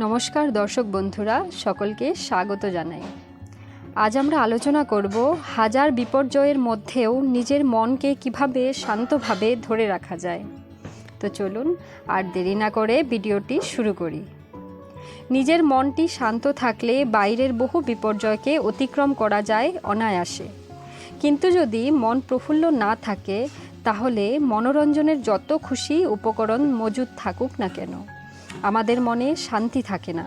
নমস্কার দর্শক বন্ধুরা, সকলকে স্বাগত জানাই। আজ আমরা আলোচনা করব হাজার বিপর্যয়ের মধ্যেও নিজের মনকে কীভাবে শান্তভাবে ধরে রাখা যায়। তো চলুন, আর দেরি না করে ভিডিওটি শুরু করি। নিজের মনটি শান্ত থাকলে বাইরের বহু বিপর্যয়কে অতিক্রম করা যায় অনায়াসে। কিন্তু যদি মন প্রফুল্ল না থাকে, তাহলে মনোরঞ্জনের যত খুশি উপকরণ মজুদ থাকুক না কেন? আমাদের মনে শান্তি থাকে না।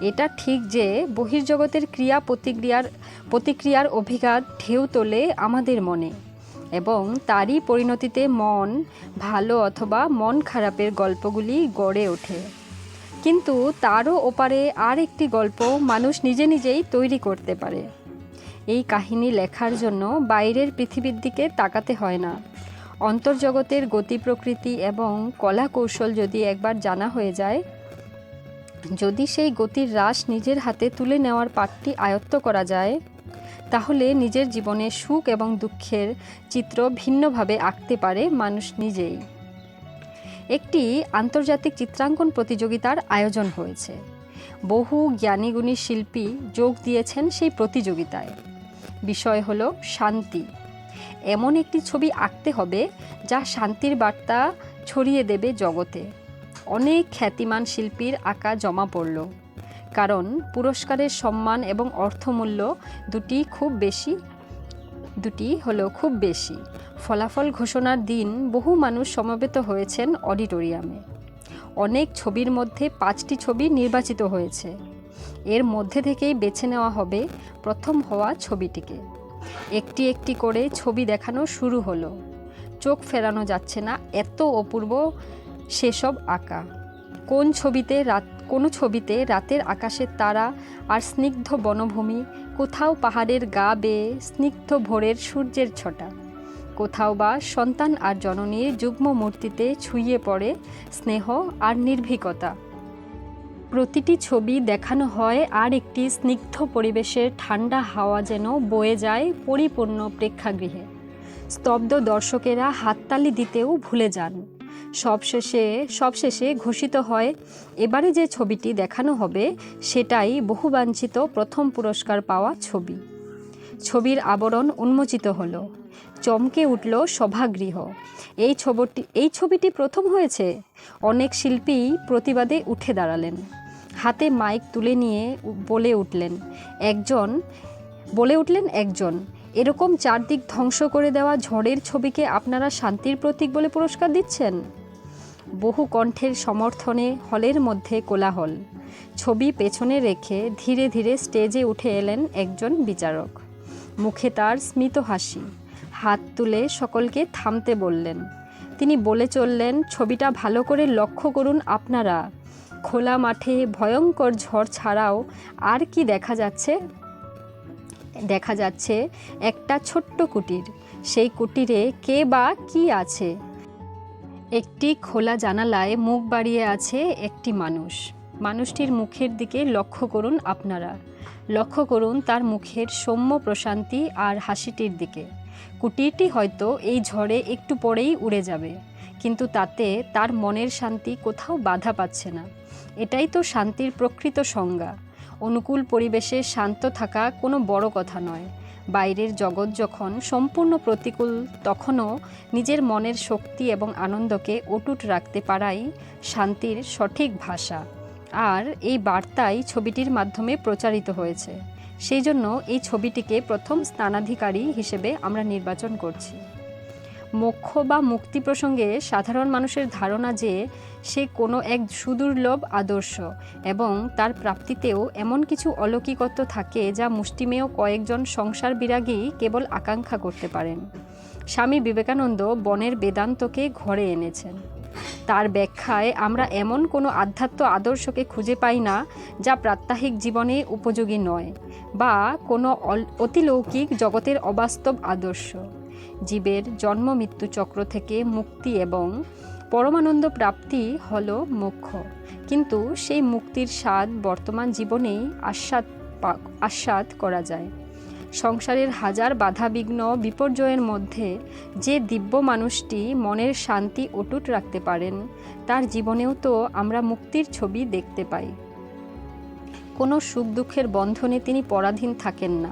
এটা ঠিক যে বহির্জগতের ক্রিয়া প্রতিক্রিয়ার প্রতিক্রিয়ার অভিঘাত ঢেউ তোলে আমাদের মনে এবং তারই পরিণতিতে মন ভালো অথবা মন খারাপের গল্পগুলি গড়ে ওঠে। কিন্তু তারও ওপারে আর একটি গল্প মানুষ নিজে নিজেই তৈরি করতে পারে। এই কাহিনী লেখার জন্য বাইরের পৃথিবীর দিকে তাকাতে হয় না। অন্তর্জগতের গতি প্রকৃতি এবং কলা কৌশল যদি একবার জানা হয়ে যায়, যদি সেই গতির হ্রাস নিজের হাতে তুলে নেওয়ার পাঠটি আয়ত্ত করা যায়, তাহলে নিজের জীবনে সুখ এবং দুঃখের চিত্র ভিন্নভাবে আঁকতে পারে মানুষ নিজেই। একটি আন্তর্জাতিক চিত্রাঙ্কন প্রতিযোগিতার আয়োজন হয়েছে। বহু জ্ঞানীগুণী শিল্পী যোগ দিয়েছেন সেই প্রতিযোগিতায়। বিষয় হলো শান্তি। এমন একটি ছবি আঁকতে হবে যা শান্তির বার্তা ছড়িয়ে দেবে জগতে। অনেক খ্যাতিমান শিল্পীর আঁকা জমা পড়ল। কারণ পুরস্কারের সম্মান এবং অর্থমূল্য দুটি খুব বেশি, দুটি হলো খুব বেশি। ফলাফল ঘোষণার দিন বহু মানুষ সমবেত হয়েছেন অডিটোরিয়ামে। অনেক ছবির মধ্যে পাঁচটি ছবি নির্বাচিত হয়েছে। এর মধ্যে থেকেই বেছে নেওয়া হবে প্রথম হওয়া ছবিটিকে। একটি একটি করে ছবি দেখানো শুরু হলো। চোখ ফেরানো যাচ্ছে না, এত অপূর্ব সেসব আঁকা। কোন ছবিতে রাত, কোনো ছবিতে রাতের আকাশের তারা আর স্নিগ্ধ বনভূমি, কোথাও পাহাড়ের গা বেয়ে স্নিগ্ধ ভোরের সূর্যের ছটা। কোথাও বা সন্তান আর জননীর যুগ্ম মূর্তিতে ছুঁয়ে পড়ে স্নেহ আর নির্ভীকতা। প্রতিটি ছবি দেখানো হয় আর একটি স্নিগ্ধ পরিবেশের ঠান্ডা হাওয়া যেন বয়ে যায় পরিপূর্ণ প্রেক্ষাগৃহে। স্তব্ধ দর্শকেরা হাততালি দিতেও ভুলে যান। সবশেষে সবশেষে ঘোষিত হয়, এবারে যে ছবিটি দেখানো হবে, সেটাই বহুবাঞ্ছিত প্রথম পুরস্কার পাওয়া ছবি। ছবির আবরণ উন্মোচিত হলো। চমকে উঠল সভাগৃহ। এই ছবিটি এই ছবিটি প্রথম হয়েছে? অনেক শিল্পী প্রতিবাদে উঠে দাঁড়ালেন। হাতে মাইক তুলে নিয়ে বলে উঠলেন, একজন। বলে উঠলেন, একজন। এরকম চারদিক ধ্বংস করে দেওয়া ঝড়ের ছবিকে আপনারা শান্তির প্রতীক বলে পুরস্কার দিচ্ছেন? বহু কণ্ঠের সমর্থনে হলের মধ্যে কোলাহল। ছবি পেছনে রেখে ধীরে ধীরে স্টেজে উঠে এলেন একজন বিচারক। মুখে তার স্মিত হাসি। হাত তুলে সকলকে থামতে বললেন। তিনি বলে চললেন, ছবিটা ভালো করে লক্ষ্য করুন আপনারা। খোলা মাঠে ভয়ঙ্কর ঝড় ছাড়াও আর কি দেখা যাচ্ছে? দেখা যাচ্ছে একটা ছোট্ট কুটির। সেই কুটিরে কে বা কি আছে? একটি খোলা জানালায় মুখ বাড়িয়ে আছে একটি মানুষ। মানুষটির মুখের দিকে লক্ষ্য করুন আপনারা। লক্ষ্য করুন তার মুখের সৌম্য প্রশান্তি আর হাসিটির দিকে। কুটিরটি হয়তো এই ঝড়ে একটু পরেই উড়ে যাবে। কিন্তু তাতে তার মনের শান্তি কোথাও বাধা পাচ্ছে না। এটাই তো শান্তির প্রকৃত সংজ্ঞা। অনুকূল পরিবেশে শান্ত থাকা কোনো বড় কথা নয়। বাইরের জগৎ যখন সম্পূর্ণ প্রতিকূল, তখনও নিজের মনের শক্তি এবং আনন্দকে অটুট রাখতে পারাই শান্তির সঠিক ভাষা। আর এই বার্তাই ছবিটির মাধ্যমে প্রচারিত হয়েছে। সেই জন্য এই ছবিটিকে প্রথম স্থানাধিকারী হিসেবে আমরা নির্বাচন করছি। মোক্ষ বা মুক্তি প্রসঙ্গে সাধারণ মানুষের ধারণা যে সে কোনো এক সুদুর্লভ আদর্শ এবং তার প্রাপ্তিতেও এমন কিছু অলৌকিকত্ব থাকে যা মুষ্টিমেয় কয়েকজন সংসার বিরাগী কেবল আকাঙ্ক্ষা করতে পারেন। স্বামী বিবেকানন্দ বনের বেদান্তকে ঘরে এনেছেন। তার ব্যাখ্যায় আমরা এমন কোনো আধ্যাত্ম আদর্শকে খুঁজে পাই না যা প্রাত্যহিক জীবনে উপযোগী নয় বা কোনো অতিলৌকিক জগতের অবাস্তব আদর্শ। জীবের জন্ম মৃত্যু চক্র থেকে মুক্তি এবং পরমানন্দ প্রাপ্তি হল মোক্ষ। কিন্তু সেই মুক্তির স্বাদ বর্তমান জীবনেই আস্বাদ আস্বাদ করা যায়। সংসারের হাজার বাধাবিঘ্ন বিপর্যয়ের মধ্যে যে দিব্য মানুষটি মনের শান্তি অটুট রাখতে পারেন, তার জীবনেও তো আমরা মুক্তির ছবি দেখতে পাই। কোনো সুখ দুঃখের বন্ধনে তিনি পরাধীন থাকেন না।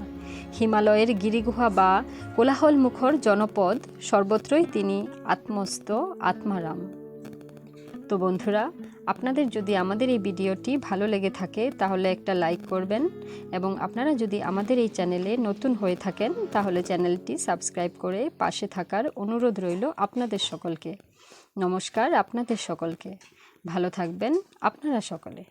হিমালয়ের গিরিগুহা বা কোলাহল মুখর জনপদ, সর্বত্রই তিনি আত্মস্থ, আত্মারাম। তো বন্ধুরা, আপনাদের যদি আমাদের এই ভিডিওটি ভালো লেগে থাকে, তাহলে একটা লাইক করবেন এবং আপনারা যদি আমাদের এই চ্যানেলে নতুন হয়ে থাকেন, তাহলে চ্যানেলটি সাবস্ক্রাইব করে পাশে থাকার অনুরোধ রইল আপনাদের সকলকে। নমস্কার আপনাদের সকলকে। ভালো থাকবেন আপনারা সকলে।